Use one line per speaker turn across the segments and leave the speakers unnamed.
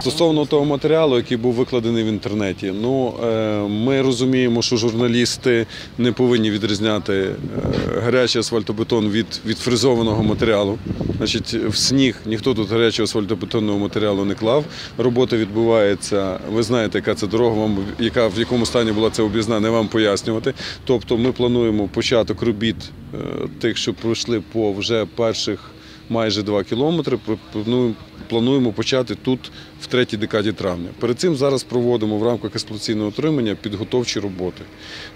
Стосовно того матеріалу, який був викладений в інтернеті, ну е, ми розуміємо, що журналісти не повинні відрізняти е, гарячий асфальтобетон від, від фрезованого матеріалу. Значить, в сніг ніхто тут гарячого асфальтобетонного матеріалу не клав. Робота відбувається. Ви знаєте, яка це дорога, вам яка в якому стані була ця об'їзна, не вам пояснювати. Тобто, ми плануємо початок робіт е, тих, що пройшли по вже перших майже 2 кілометри. Плануємо, плануємо почати тут в третій декаді травня. Перед цим зараз проводимо в рамках експлуатаційного отримання підготовчі роботи.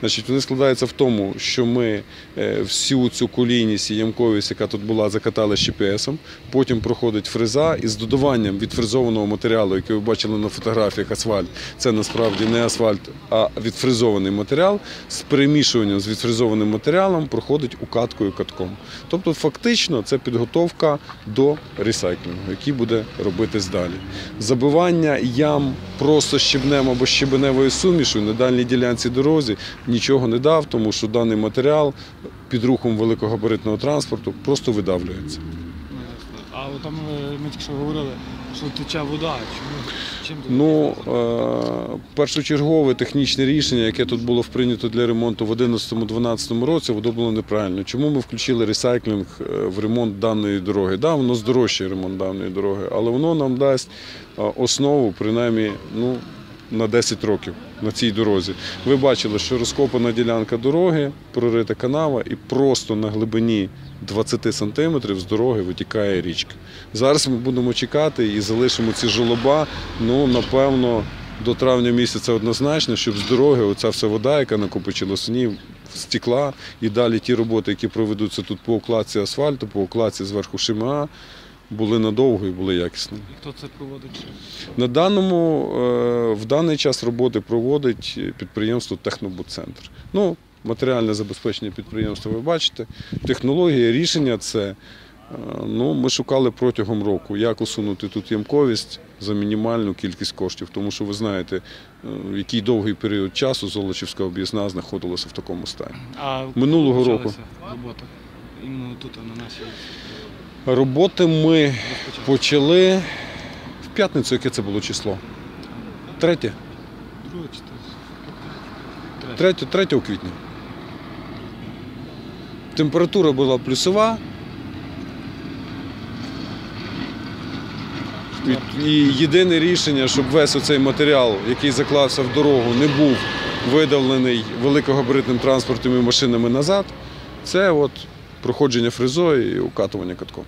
Значить, вони складаються в тому, що ми е, всю цю колійність і ямковість, яка тут була, закатали щепесом. Потім проходить фреза із додаванням відфрезованого матеріалу, який ви бачили на фотографіях асфальт. Це насправді не асфальт, а відфрезований матеріал. З перемішуванням з відфрезованим матеріалом проходить укаткою катком. Тобто, фактично, це підготовка до ресайклінгу, який буде робитись далі. Забивання ям просто щебнем або щебеневою сумішу на дальній ділянці дорозі нічого не дав, тому що даний матеріал під рухом великогабаритного транспорту просто видавлюється.
А от там е, ми тільки що говорили, що тече вода. Чому? Чим
Ну, е, першочергове технічне рішення, яке тут було прийнято для ремонту в 2011-2012 році, воно було неправильно. Чому ми включили ресайклінг е, в ремонт даної дороги? Да, воно здорожчає ремонт даної дороги, але воно нам дасть е, основу, принаймні, ну, на 10 років на цій дорозі. Ви бачили, що розкопана ділянка дороги, прорита канава, і просто на глибині 20 сантиметрів з дороги витікає річка. Зараз ми будемо чекати і залишимо ці жолоба, ну, напевно, до травня місяця однозначно, щоб з дороги оця вся вода, яка накопичила снів, стекла, і далі ті роботи, які проведуться тут по укладці асфальту, по укладці зверху ШМА, були надовго і були якісними.
І хто це проводить?
На даному, е, в даний час роботи проводить підприємство Технобудцентр. Ну, матеріальне забезпечення підприємства ви бачите. Технологія рішення це. е, Ну, ми шукали протягом року, як усунути тут ямковість за мінімальну кількість коштів, тому що ви знаєте, е, який довгий період часу Золочівська об'їзна знаходилася в такому стані.
А
Минулого року.
Робота. Іменно тут, на нашій
Роботи ми почали в п'ятницю, яке це було число? Третє.
Третє?
3, 3 квітня. Температура була плюсова. І єдине рішення, щоб весь оцей матеріал, який заклався в дорогу, не був видавлений великогабаритним транспортом і машинами назад, це от проходження фрезою і укатування катком.